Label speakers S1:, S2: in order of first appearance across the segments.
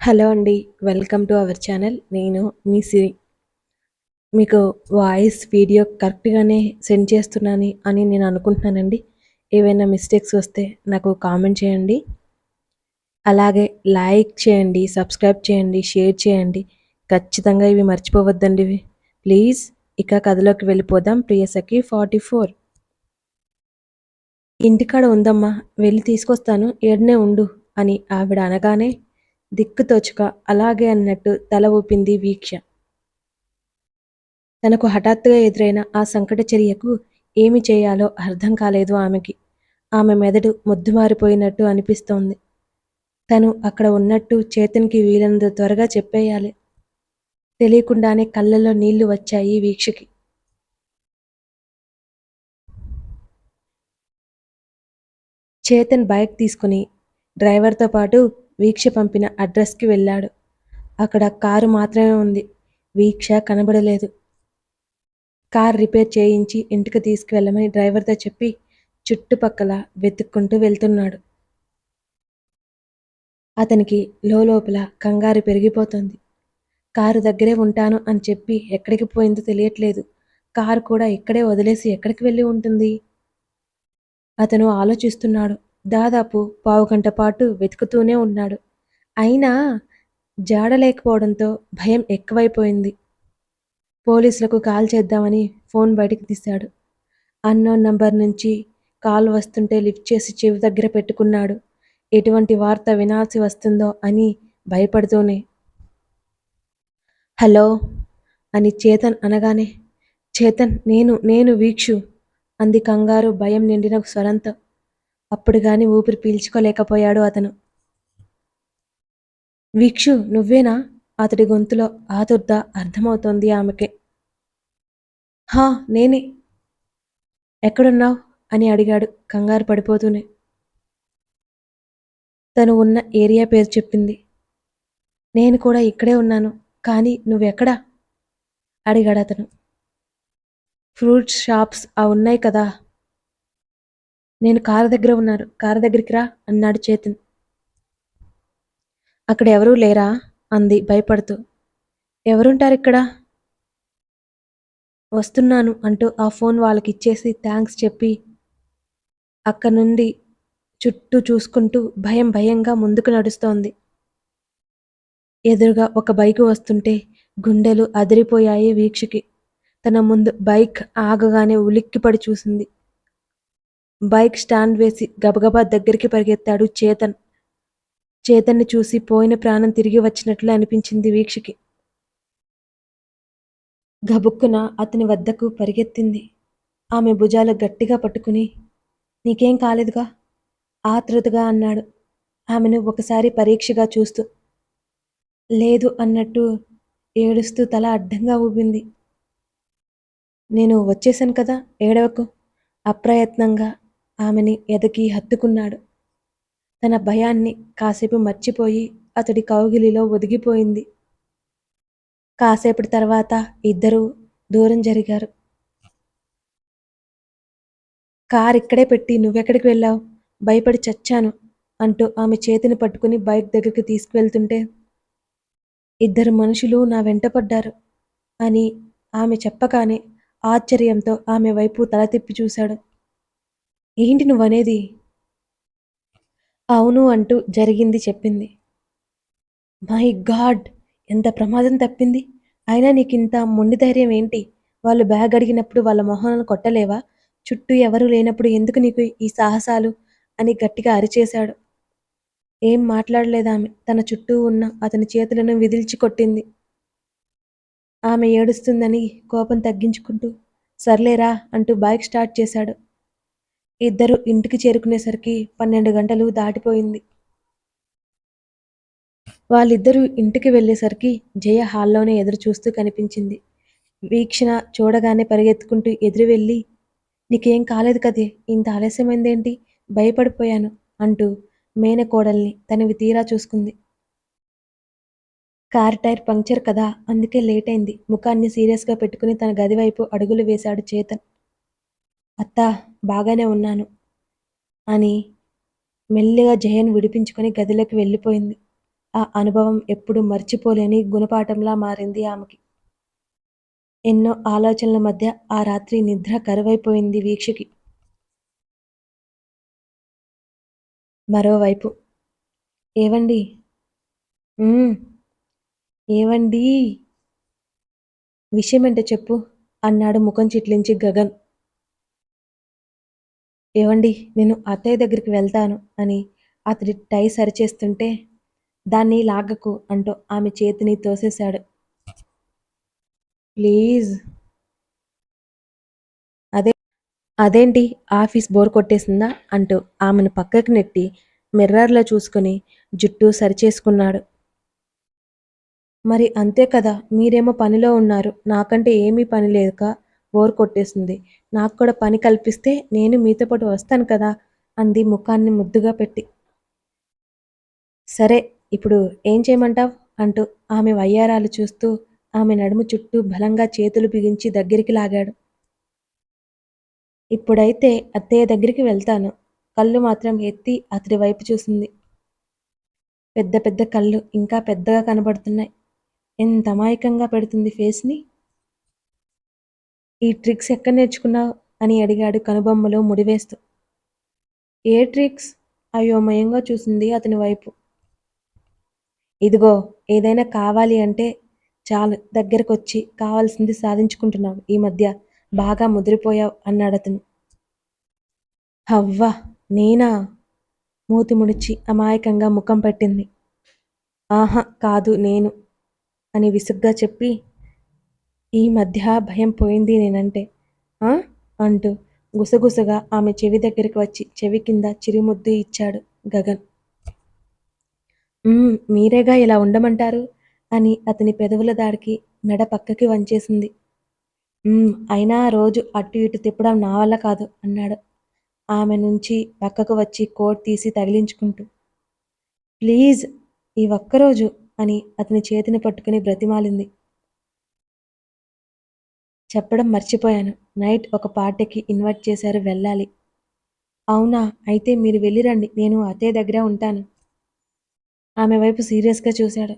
S1: Hello అండి. Welcome to our channel. నేను మీ సిరి. మీకు వాయిస్, వీడియో కరెక్ట్‌గానే సెండ్ చేస్తున్నాను అని నేను అనుకుంటున్నానండి. ఏవైనా మిస్టేక్స్ వస్తే నాకు కామెంట్ చేయండి. అలాగే లైక్ చేయండి, సబ్స్క్రైబ్ చేయండి, షేర్ చేయండి. ఖచ్చితంగా ఇవి మర్చిపోవద్దండి ఇవి. ప్లీజ్ ఇక కథలోకి వెళ్ళిపోదాం. ప్రియసఖి 44 ఇంటికాడ ఉందమ్మా వెళ్ళి తీసుకొస్తాను ఏడనే ఉండు అని ఆవిడ అనగానే దిక్కుతోచక అలాగే అన్నట్టు తల ఊపింది వీక్ష. తనకు హఠాత్తుగా ఎదురైన ఆ సంకట చర్యకు ఏమి చేయాలో అర్థం కాలేదు ఆమెకి. ఆమె మెదడు ముద్దుమారిపోయినట్టు అనిపిస్తోంది. తను అక్కడ ఉన్నట్టు చేతన్కి వీలంత త్వరగా చెప్పేయాలి. తెలియకుండానే కళ్ళల్లో నీళ్ళు వచ్చాయి వీక్షకి. చేతన్ బైక్ తీసుకుని డ్రైవర్తో పాటు వీక్ష పంపిన అడ్రస్కి వెళ్ళాడు. అక్కడ కారు మాత్రమే ఉంది. వీక్ష కనబడలేదు. కార్ రిపేర్ చేయించి ఇంటికి తీసుకువెళ్ళమని డ్రైవర్తో చెప్పి చుట్టుపక్కల వెతుక్కుంటూ వెళ్తున్నాడు. అతనికి లోపల కంగారు పెరిగిపోతుంది. కారు దగ్గరే ఉంటాను అని చెప్పి ఎక్కడికి పోయిందో తెలియట్లేదు. కారు కూడా ఇక్కడే వదిలేసి ఎక్కడికి వెళ్ళి ఉంటుంది? అతను ఆలోచిస్తున్నాడు. దాదాపు పావుగంట పాటు వెతుకుతూనే ఉన్నాడు. అయినా జాడలేకపోవడంతో భయం ఎక్కువైపోయింది. పోలీసులకు కాల్ చేద్దామని ఫోన్ బయటికి తీశాడు. అన్నోన్ నంబర్ నుంచి కాల్ వస్తుంటే లిఫ్ట్ చేసి చెవి దగ్గర పెట్టుకున్నాడు. ఎటువంటి వార్త వినాల్సి వస్తుందో అని భయపడుతూనే. హలో అని చేతన్ అనగానే చేతన్ నేను నేను వీక్షు అంది కంగారు భయం నిండిన స్వరంతో. అప్పుడు గాని ఊపిరి పీల్చుకోలేకపోయాడు అతను. వీక్షు నువ్వేనా? అతడి గొంతులో ఆతుర్ద అర్థమవుతోంది ఆమెకి. హా నేనే. ఎక్కడున్నావు? అని అడిగాడు కంగారు పడిపోతూనే. తను ఉన్న ఏరియా పేరు చెప్పింది. నేను కూడా ఇక్కడే ఉన్నాను కానీ నువ్వెక్కడా? అడిగాడు అతను. ఫ్రూట్స్ షాప్స్ ఆ ఉన్నాయి కదా. నేను కారు దగ్గర ఉన్నారు. కారు దగ్గరికి రా అన్నాడు చేతన్. అక్కడ ఎవరూ లేరా? అంది భయపడుతూ. ఎవరుంటారు ఇక్కడ? వస్తున్నాను అంటూ ఆ ఫోన్ వాళ్ళకి ఇచ్చేసి థ్యాంక్స్ చెప్పి అక్కడ నుండి చుట్టూ చూసుకుంటూ భయం భయంగా ముందుకు నడుస్తోంది. ఎదురుగా ఒక బైక్ వస్తుంటే గుండెలు అదిరిపోయాయి వీక్షకి. తన ముందు బైక్ ఆగగానే ఉలిక్కిపడి చూసింది. బైక్ స్టాండ్ వేసి గబగబా దగ్గరికి పరిగెత్తాడు చేతన్. చేతన్ని చూసి పోయిన ప్రాణం తిరిగి వచ్చినట్లు అనిపించింది వీక్షకి. గబుక్కున అతని వద్దకు పరిగెత్తింది. ఆమె భుజాలు గట్టిగా పట్టుకుని నీకేం కాలేదుగా? ఆతృతగా అన్నాడు. ఆమెను ఒకసారి పరీక్షగా చూస్తూ లేదు అన్నట్టు ఏడుస్తూ తల అడ్డంగా ఊపింది. నేను వచ్చేసాను కదా ఏడవకు అప్రయత్నంగా ఆమెని ఎదకి హత్తుకున్నాడు. తన భయాన్ని కాసేపు మర్చిపోయి అతడి కౌగిలిలో ఒదిగిపోయింది. కాసేపటి తర్వాత ఇద్దరూ దూరం జరిగారు. కార్ ఇక్కడే పెట్టి నువ్వెక్కడికి వెళ్ళావు? భయపడి చచ్చాను అంటూ ఆమె చేతిని పట్టుకుని బైక్ దగ్గరికి తీసుకువెళ్తుంటే ఇద్దరు మనుషులు నా వెంట పడ్డారు అని ఆమె చెప్పగానే ఆశ్చర్యంతో ఆమె వైపు తల తిప్పి చూశాడు. ఏంటి నువ్వనేది? అవును అంటూ జరిగింది చెప్పింది. My God! ఎంత ప్రమాదం తప్పింది. అయినా నీకింత మొండి ధైర్యం ఏంటి? వాళ్ళు బ్యాగ్ అడిగినప్పుడు వాళ్ళ మొహాలను కొట్టలేవా? చుట్టూ ఎవరూ లేనప్పుడు ఎందుకు నీకు ఈ సాహసాలు? అని గట్టిగా అరిచేశాడు. ఏం మాట్లాడలేదామె. తన చుట్టూ ఉన్న అతని చేతులను విదిల్చి కొట్టింది. ఆమె ఏడుస్తుందని కోపం తగ్గించుకుంటూ సర్లేరా అంటూ బైక్ స్టార్ట్ చేశాడు. ఇద్దరు ఇంటికి చేరుకునేసరికి పన్నెండు గంటలు దాటిపోయింది. వాళ్ళిద్దరూ ఇంటికి వెళ్ళేసరికి జయ హాల్లోనే ఎదురు చూస్తూ కనిపించింది. వీక్షణ చూడగానే పరిగెత్తుకుంటూ ఎదురు వెళ్ళి నీకేం కాలేదు కదే ఇంత ఆలస్యమైందేంటి? భయపడిపోయాను అంటూ మేనకోడల్ని తనవి తీరా చూసుకుంది. కార్ టైర్ పంక్చర్ కదా అందుకే లేట్ అయింది ముఖాన్ని సీరియస్గా పెట్టుకుని తన గది వైపు అడుగులు వేశాడు చేతన్. అత్తా బాగానే ఉన్నాను అని మెల్లిగా జయన్ విడిపించుకొని గదిలోకి వెళ్ళిపోయింది ఆ అనుభవం ఎప్పుడు మర్చిపోలేని గుణపాఠంలా మారింది ఆమెకి. ఎన్నో ఆలోచనల మధ్య ఆ రాత్రి నిద్ర కరువైపోయింది వీక్షకి. మరోవైపు ఏవండీ ఏవండి విషయం ఏంటో చెప్పు అన్నాడు ముఖం చిట్లించి గగన్. ఏవండీ నేను అత్తయ్య దగ్గరికి వెళ్తాను అని అతడి టై సరిచేస్తుంటే దాన్ని లాగకు అంటూ ఆమె చేతిని తోసేశాడు. ప్లీజ్ అదే అదేంటి ఆఫీస్ బోర్ కొట్టేసిందా అంటూ ఆమెను పక్కకి నెట్టి మిర్రర్లో చూసుకుని జుట్టు సరిచేసుకున్నాడు. మరి అంతే కదా మీరేమో పనిలో ఉన్నారు నాకంటే ఏమీ పని లేక బోర్ కొట్టేసింది. నాకు కూడా పని కల్పిస్తే నేను మీతో పాటు వస్తాను కదా అంది ముఖాన్ని ముద్దుగా పెట్టి. సరే ఇప్పుడు ఏం చేయమంటావ్? అంటూ ఆమె వయ్యారాలు చూస్తూ ఆమె నడుము చుట్టూ బలంగా చేతులు బిగించి దగ్గరికి లాగాడు. ఇప్పుడైతే అత్తయ్య దగ్గరికి వెళ్తాను. కళ్ళు మాత్రం ఎత్తి అతడి వైపు చూసింది. పెద్ద పెద్ద కళ్ళు ఇంకా పెద్దగా కనబడుతున్నాయి. ఎంత అమాయకంగా పెడుతుంది ఫేస్ని? ఈ ట్రిక్స్ ఎక్కడ నేర్చుకున్నావు అని అడిగాడు కనుబొమ్మలో ముడివేస్తూ. ఏ ట్రిక్స్? అయోమయంగా చూసింది అతని వైపు. ఇదిగో ఏదైనా కావాలి అంటే చాలు దగ్గరకు వచ్చి కావాల్సింది సాధించుకుంటున్నావు. ఈ మధ్య బాగా ముదిరిపోయావు అన్నాడు అతను. హవ్వా నేనా? మూతి ముడిచి అమాయకంగా ముఖం పెట్టింది. ఆహా కాదు నేను అని విసుగ్గా చెప్పి ఈ మధ్య భయం పోయింది నేనంటే. అంటూ గుసగుసగా ఆమె చెవి దగ్గరికి వచ్చి చెవి కింద చిరుముద్దు ఇచ్చాడు గగన్. మీరేగా ఇలా ఉండమంటారు? అని అతని పెదవుల దాడికి మెడ పక్కకి వంచేసింది. అయినా రోజు అటు ఇటు తిప్పడం నా వల్ల కాదు అన్నాడు ఆమె నుంచి పక్కకు వచ్చి కోట్ తీసి తగిలించుకుంటూ. ప్లీజ్ ఈ ఒక్కరోజు అని అతని చేతిని పట్టుకుని బ్రతిమాలింది. చెప్పడం మర్చిపోయాను. నైట్ ఒక పార్టీకి ఇన్వైట్ చేశారు వెళ్ళాలి. అవునా? అయితే మీరు వెళ్ళిరండి నేను అతే దగ్గర ఉంటాను. ఆమె వైపు సీరియస్గా చూశాడు.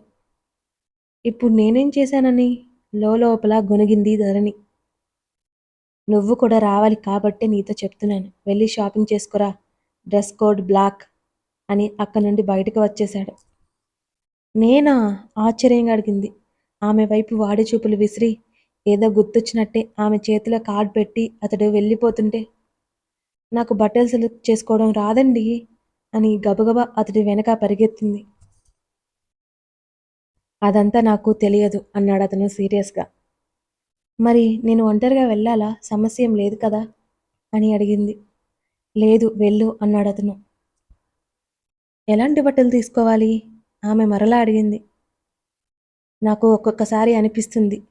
S1: ఇప్పుడు నేనేం చేశానని? లోపల గొనిగింది ధరణి. నువ్వు కూడా రావాలి కాబట్టి నీతో చెప్తున్నాను. వెళ్ళి షాపింగ్ చేసుకురా. డ్రెస్ కోడ్ బ్లాక్ అని అక్కడి నుండి బయటకు వచ్చేశాడు. నేనా? ఆశ్చర్యంగా అడిగింది. ఆమె వైపు వాడి చూపులు విసిరి ఏదో గుర్తొచ్చినట్టే ఆమె చేతిలో కార్డ్ పెట్టి అతడు వెళ్ళిపోతుంటే నాకు బట్టలు సెలెక్ట్ చేసుకోవడం రాదండి అని గబగబా అతడి వెనక పరిగెత్తింది. అదంతా నాకు తెలియదు అన్నాడు అతను సీరియస్గా. మరి నేను ఒంటరిగా వెళ్ళాలా? సమస్య ఏం లేదు కదా? అని అడిగింది. లేదు వెళ్ళు అన్నాడు అతను. ఎలాంటి బట్టలు తీసుకోవాలి? ఆమె మరలా అడిగింది. నాకు ఒక్కొక్కసారి అనిపిస్తుంది.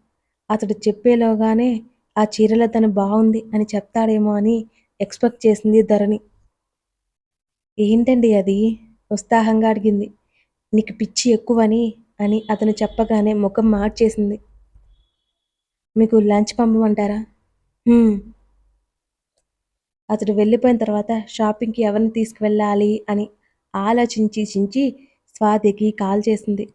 S1: అతడు చెప్పేలోగానే ఆ చీరలో తను బాగుంది అని చెప్తాడేమో అని ఎక్స్పెక్ట్ చేసింది ధరణి. ఏంటండి అది? ఉత్సాహంగా అడిగింది. నీకు పిచ్చి ఎక్కువని అని అతను చెప్పగానే ముఖం మార్చేసింది. మీకు లంచ్ పంపమంటారా? అతడు వెళ్ళిపోయిన తర్వాత షాపింగ్కి ఎవరిని తీసుకువెళ్ళాలి అని ఆలోచించి చించి స్వాతికి కాల్ చేసింది.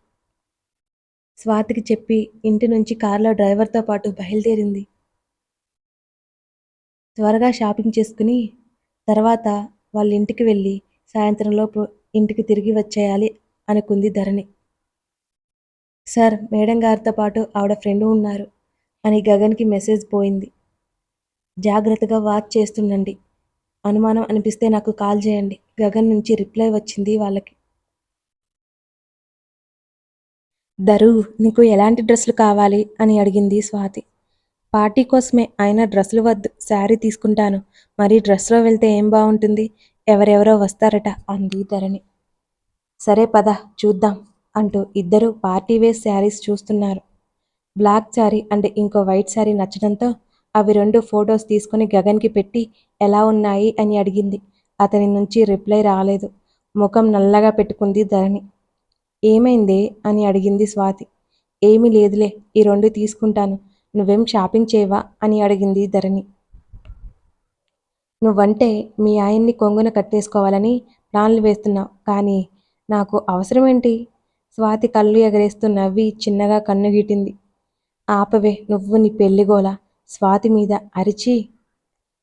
S1: స్వాతికి చెప్పి ఇంటి నుంచి కారులో డ్రైవర్తో పాటు బయలుదేరింది. త్వరగా షాపింగ్ చేసుకుని తర్వాత వాళ్ళ ఇంటికి వెళ్ళి సాయంత్రంలోపు ఇంటికి తిరిగి వచ్చేయాలి అనుకుంది ధరణి. సార్ మేడం గారితో పాటు ఆవిడ ఫ్రెండ్ ఉన్నారు అని గగన్కి మెసేజ్ పోయింది. జాగ్రత్తగా వాచ్ చేస్తుండండి. అనుమానం అనిపిస్తే నాకు కాల్ చేయండి. గగన్ నుంచి రిప్లై వచ్చింది వాళ్ళకి. దరు నీకు ఎలాంటి డ్రెస్సులు కావాలి? అని అడిగింది స్వాతి. పార్టీ కోసమే ఆయన డ్రెస్సులు వద్దు శారీ తీసుకుంటాను. మరి డ్రెస్లో వెళ్తే ఏం బాగుంటుంది ఎవరెవరో వస్తారట అంది ధరణి. సరే పద చూద్దాం అంటూ ఇద్దరు పార్టీ వేర్ శారీస్ చూస్తున్నారు. బ్లాక్ శారీ అంటే ఇంకో వైట్ శారీ నచ్చడంతో అవి రెండు ఫొటోస్ తీసుకుని గగన్కి పెట్టి ఎలా ఉన్నాయి? అని అడిగింది. అతని నుంచి రిప్లై రాలేదు. ముఖం నల్లగా పెట్టుకుంది ధరణి. ఏమైందే అని అడిగింది స్వాతి. ఏమీ లేదులే ఈ రెండు తీసుకుంటాను. నువ్వేం షాపింగ్ చేయవా అని అడిగింది ధరణి. నువ్వంటే మీ ఆయన్ని కొంగున కట్టేసుకోవాలని ప్లాన్లు వేస్తున్నావు కానీ నాకు అవసరమేంటి? స్వాతి కళ్ళు ఎగరేస్తూ నవ్వి చిన్నగా కన్నుగీటింది ఆపవే నువ్వు నీ పెళ్ళిగోల స్వాతి మీద అరిచి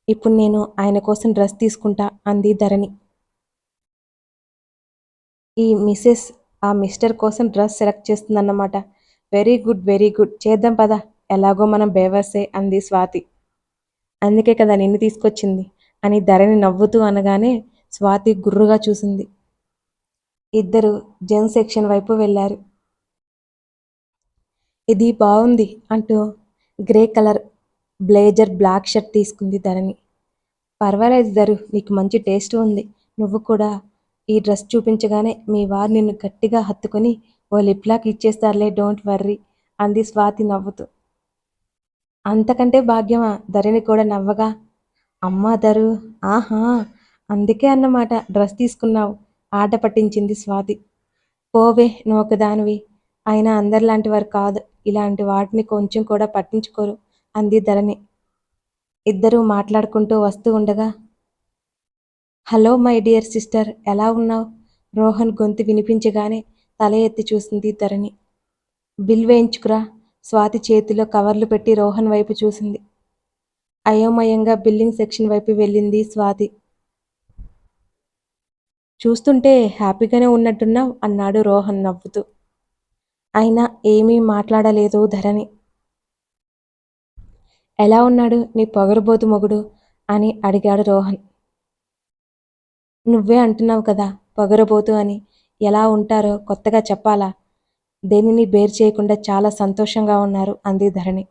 S1: ఇప్పుడు నేను ఆయన కోసం డ్రెస్ తీసుకుంటా అంది ధరణి. ఈ మిసెస్ ఆ మిస్టర్ కోసం డ్రెస్ సెలెక్ట్ చేస్తుందన్నమాట. Very good very good. చేద్దాం పదా. ఎలాగో మనం బేవర్సే అంది స్వాతి. అందుకే కదా నిన్ను తీసుకొచ్చింది అని ధరణి నవ్వుతూ అనగానే స్వాతి గుర్రుగా చూసింది. ఇద్దరు జెన్ సెక్షన్ వైపు వెళ్ళారు. ఇది బాగుంది అంటూ grey colour blazer black shirt తీసుకుంది ధరణి. పర్వాలేదు ధరు నీకు మంచి టేస్ట్ ఉంది. నువ్వు కూడా ఈ డ్రెస్ చూపించగానే మీ వారు నిన్ను గట్టిగా హత్తుకొని ఓ లిప్లాక్ ఇచ్చేస్తారులే డోంట్ వర్రీ అంది స్వాతి నవ్వుతూ. అంతకంటే భాగ్యమా ధరణి కూడా నవ్వగా? అమ్మా ధరు ఆహా అందుకే అన్నమాట డ్రెస్ తీసుకున్నావు ఆట పట్టించింది స్వాతి. పోవే నోకదానివి అయినా అందరిలాంటి వారు కాదు ఇలాంటి వాటిని కొంచెం కూడా పట్టించుకోరు అంది ధరణి. ఇద్దరూ మాట్లాడుకుంటూ వస్తూ ఉండగా హలో మై డియర్ సిస్టర్. ఎలా ఉన్నావు? రోహన్ గొంతు వినిపించగానే తల ఎత్తి చూసింది ధరణి. బిల్ వేయించుకురా. స్వాతి చేతిలో కవర్లు పెట్టి రోహన్ వైపు చూసింది. అయోమయంగా బిల్లింగ్ సెక్షన్ వైపు వెళ్ళింది స్వాతి. చూస్తుంటే హ్యాపీగానే ఉన్నట్టున్నావు అన్నాడు రోహన్ నవ్వుతూ. అయినా ఏమీ మాట్లాడలేదు ధరణి. ఎలా ఉన్నాడు? నీ పొగరబోతు మొగుడు అని అడిగాడు రోహన్. నువ్వే అంటున్నావు కదా పొగరబోతు అని. ఎలా ఉంటారో కొత్తగా చెప్పాలా? దేనిని బేర్ చేయకుండా చాలా సంతోషంగా ఉన్నారు అంది ధరణి.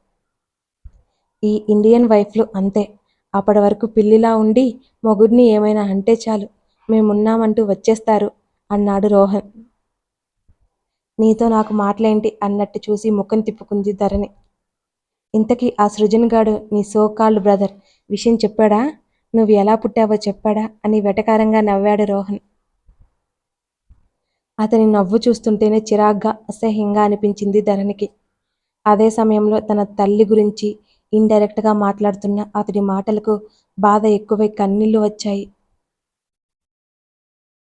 S1: ఈ ఇండియన్ వైఫ్లు అంతే. అప్పటి వరకు పిల్లిలా ఉండి మొగుడిని ఏమైనా అంటే చాలు. మేమున్నామంటూ వచ్చేస్తారు అన్నాడు రోహన్. నీతో నాకు మాటలేంటి అన్నట్టు చూసి ముఖం తిప్పుకుంది ధరణి. ఇంతకీ ఆ సృజన్ గాడు నీ సో కాల్డ్ బ్రదర్ విషయం చెప్పాడా? నువ్వు ఎలా పుట్టావో చెప్పాడా? అని వెటకారంగా నవ్వాడు రోహన్. అతని నవ్వు చూస్తుంటేనే చిరాగ్గా అసహ్యంగా అనిపించింది ధరణికి. అదే సమయంలో తన తల్లి గురించి ఇండైరెక్ట్గా మాట్లాడుతున్న అతడి మాటలకు బాధ ఎక్కువై కన్నీళ్ళు వచ్చాయి.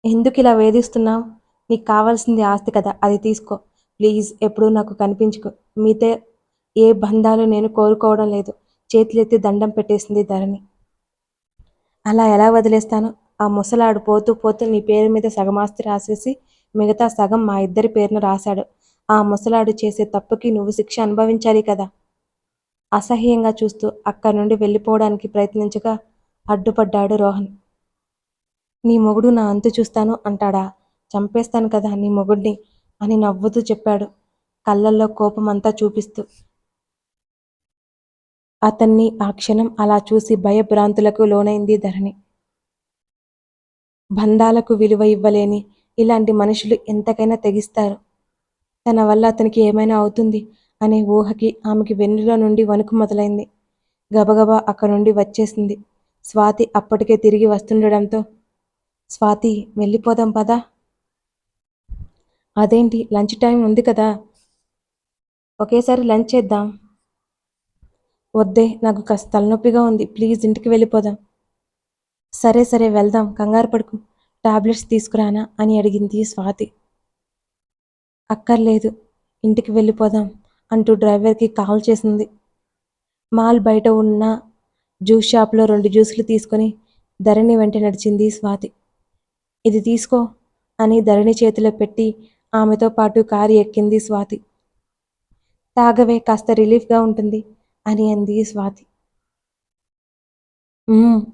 S1: ఎందుకు ఇలా వేధిస్తున్నావు? నీకు కావాల్సింది ఆస్తి కదా అది తీసుకో. ప్లీజ్ ఎప్పుడూ నాకు కనిపించుకో. మీతో ఏ బంధాలు నేను కోరుకోవడం లేదు. చేతులెత్తి దండం పెట్టేసింది ధరణి. అలా ఎలా వదిలేస్తాను? ఆ ముసలాడు పోతూ పోతూ నీ పేరు మీద సగమాస్తి రాసేసి మిగతా సగం మా ఇద్దరి పేరును రాశాడు. ఆ ముసలాడు చేసే తప్పుకి నువ్వు శిక్ష అనుభవించాలి కదా? అసహ్యంగా చూస్తూ అక్కడి నుండి వెళ్ళిపోవడానికి ప్రయత్నించగా అడ్డుపడ్డాడు రోహన్. నీ మొగుడు నా అంతు చూస్తాను అంటాడా? చంపేస్తాను కదా నీ మొగుడిని అని నవ్వుతూ చెప్పాడు. కళ్ళల్లో కోపమంతా చూపిస్తూ. అతన్ని ఆ క్షణం అలా చూసి భయభ్రాంతులకు లోనైంది ధరణి. బంధాలకు విలువ ఇవ్వలేని ఇలాంటి మనుషులు ఎంతకైనా తెగిస్తారు. తన వల్ల అతనికి ఏమైనా అవుతుంది అనే ఊహకి ఆమెకి వెన్నులో నుండి వణుకు మొదలైంది. గబగబా అక్కడి నుండి వచ్చేసింది. స్వాతి అప్పటికే తిరిగి వస్తుండడంతో స్వాతి వెళ్ళిపోదాం పదా? అదేంటి లంచ్ టైం ఉంది కదా. ఒకేసారి లంచ్ చేద్దాం. వద్దే నాకు కాస్త తలనొప్పిగా ఉంది. ప్లీజ్ ఇంటికి వెళ్ళిపోదాం. సరే సరే వెళ్దాం. కంగారు పడుకు. టాబ్లెట్స్ తీసుకురానా అని అడిగింది స్వాతి. అక్కర్లేదు ఇంటికి వెళ్ళిపోదాం అంటూ డ్రైవర్కి కాల్ చేసింది. మాల్ బయట ఉన్న జ్యూస్ షాప్లో రెండు జ్యూసులు తీసుకొని ధరణి వెంట నడిచింది స్వాతి. ఇది తీసుకో అని ధరణి చేతిలో పెట్టి ఆమెతో పాటు కారు ఎక్కింది స్వాతి. తాగవే కాస్త రిలీఫ్గా ఉంటుంది. అని అంది స్వాతి.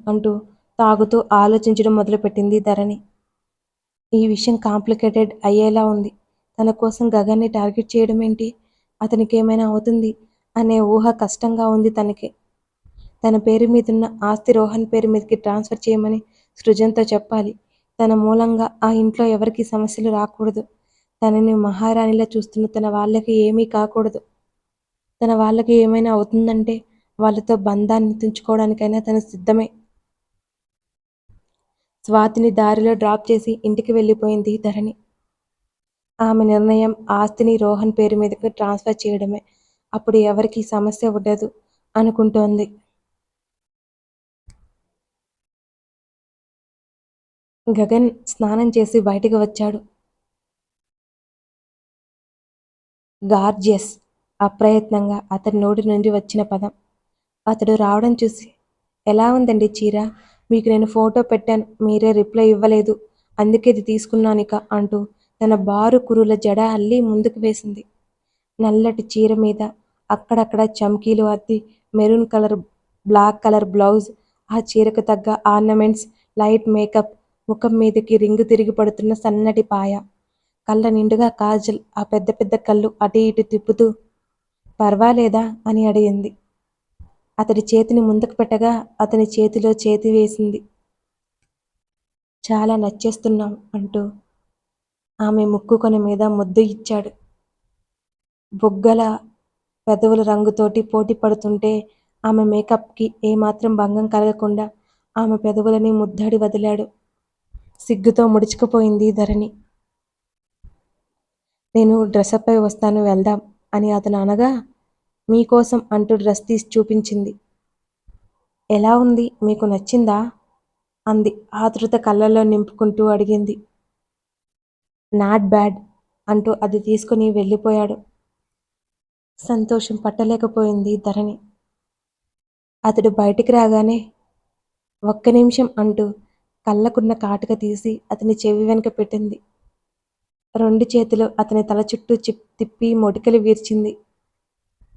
S1: అంటూ తాగుతూ ఆలోచించడం మొదలుపెట్టింది ధరణి. ఈ విషయం కాంప్లికేటెడ్ అయ్యేలా ఉంది. తన కోసం గగన్ని టార్గెట్ చేయడం ఏంటి అతనికి ఏమైనా అవుతుంది అనే ఊహ కష్టంగా ఉంది తనకి. తన పేరు మీదున్న ఆస్తి రోహన్ పేరు మీదకి ట్రాన్స్ఫర్ చేయమని సృజన్తో చెప్పాలి. తన మూలంగా ఆ ఇంట్లో ఎవరికి సమస్యలు రాకూడదు. తనని మహారాణిలా చూస్తున్న తన వాళ్ళకి ఏమీ కాకూడదు. తన వాళ్ళకి ఏమైనా అవుతుందంటే వాళ్ళతో బంధాన్ని తుంచుకోవడానికైనా తను సిద్ధమే. స్వాతిని దారిలో డ్రాప్ చేసి ఇంటికి వెళ్ళిపోయింది ధరణి. ఆమె నిర్ణయం ఆస్తిని రోహన్ పేరు మీదకి ట్రాన్స్ఫర్ చేయడమే. అప్పుడు ఎవరికి సమస్య ఉండదు అనుకుంటోంది. గగన్ స్నానం చేసి బయటికి వచ్చాడు. గార్జియస్ అప్రయత్నంగా అతని నోటి నుండి వచ్చిన పదం. అతడు రావడం చూసి ఎలా ఉందండి చీర? మీకు నేను ఫోటో పెట్టాను మీరే రిప్లై ఇవ్వలేదు. అందుకే ఇది తీసుకున్నానిక అంటూ తన బారు కురుల జడ అల్లి ముందుకు వేసింది. నల్లటి చీర మీద అక్కడక్కడ చమ్కీలు అద్ది maroon colour black colour blouse ఆ చీరకు తగ్గ ఆర్నమెంట్స్ లైట్ మేకప్ ముఖం మీదకి రింగు తిరిగి పడుతున్న సన్నటి పాయ. కళ్ళ నిండుగా కాజల్ ఆ పెద్ద పెద్ద కళ్ళు అటు ఇటు తిప్పుతూ పర్వాలేదా? అని అడిగింది. అతడి చేతిని ముందుకు పెట్టగా అతని చేతిలో చేతి వేసింది. చాలా నచ్చేస్తున్నాం అంటూ ఆమె ముక్కుకొని మీద ముద్దు ఇచ్చాడు. బుగ్గల పెదవుల రంగుతోటి పోటీ పడుతుంటే ఆమె మేకప్కి ఏమాత్రం భంగం కలగకుండా ఆమె పెదవులని ముద్దాడి వదిలాడు. సిగ్గుతో ముడుచుకుపోయింది ధరణి. నేను డ్రెస్అప్పై వస్తాను వెళ్దాం. అని అతను అనగా మీకోసం అంటూ డ్రెస్ తీసి చూపించింది. ఎలా ఉంది? మీకు నచ్చిందా? అంది. ఆతృత కళ్ళల్లో నింపుకుంటూ అడిగింది. నాట్ బ్యాడ్ అంటూ అది తీసుకుని వెళ్ళిపోయాడు. సంతోషం పట్టలేకపోయింది ధరణి. అతడు బయటికి రాగానే ఒక్క నిమిషం అంటూ కళ్ళకున్న కాటుక తీసి అతని చెవి వెనుక పెట్టింది. రెండు చేతులు అతని తల చుట్టూ చిప్ తిప్పి మొటికలు వీర్చింది.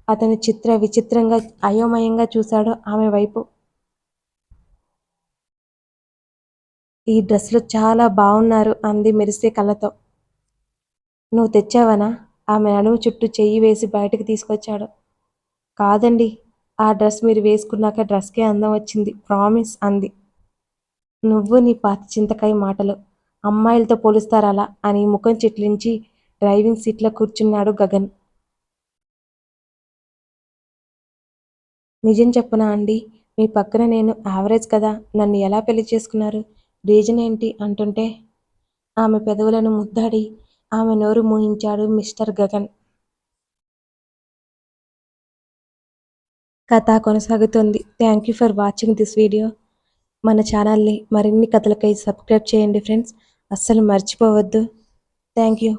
S1: అతను చిత్ర విచిత్రంగా అయోమయంగా చూశాడు ఆమె వైపు. ఈ డ్రెస్లో చాలా బాగున్నారు అంది మెరిసే కళ్ళతో. నువ్వు తెచ్చావనా? ఆమె నడుము చుట్టూ చెయ్యి వేసి బయటకు తీసుకొచ్చాడు. కాదండి ఆ డ్రెస్ మీరు వేసుకున్నాక డ్రెస్కే అందం వచ్చింది ప్రామిస్ అంది. నువ్వు నీ పాత చింతకాయ మాటలు. అమ్మాయిలతో పోలుస్తారలా అని ముఖం చిట్లించి డ్రైవింగ్ సీట్లో కూర్చున్నాడు గగన్. నిజం చెప్పనా అండి? మీ పక్కన నేను యావరేజ్ కదా? నన్ను ఎలా పెళ్ళి చేసుకున్నారు? రీజన్ ఏంటి అంటుంటే ఆమె పెదవులను ముద్దాడి ఆమె నోరు మూయించాడు మిస్టర్ గగన్. కథ కొనసాగుతుంది. Thank you for watching this video. మన ఛానల్ని మరిన్ని కథలకై సబ్స్క్రైబ్ చేయండి ఫ్రెండ్స్. అస్సలు మర్చిపోవద్దు. Thank you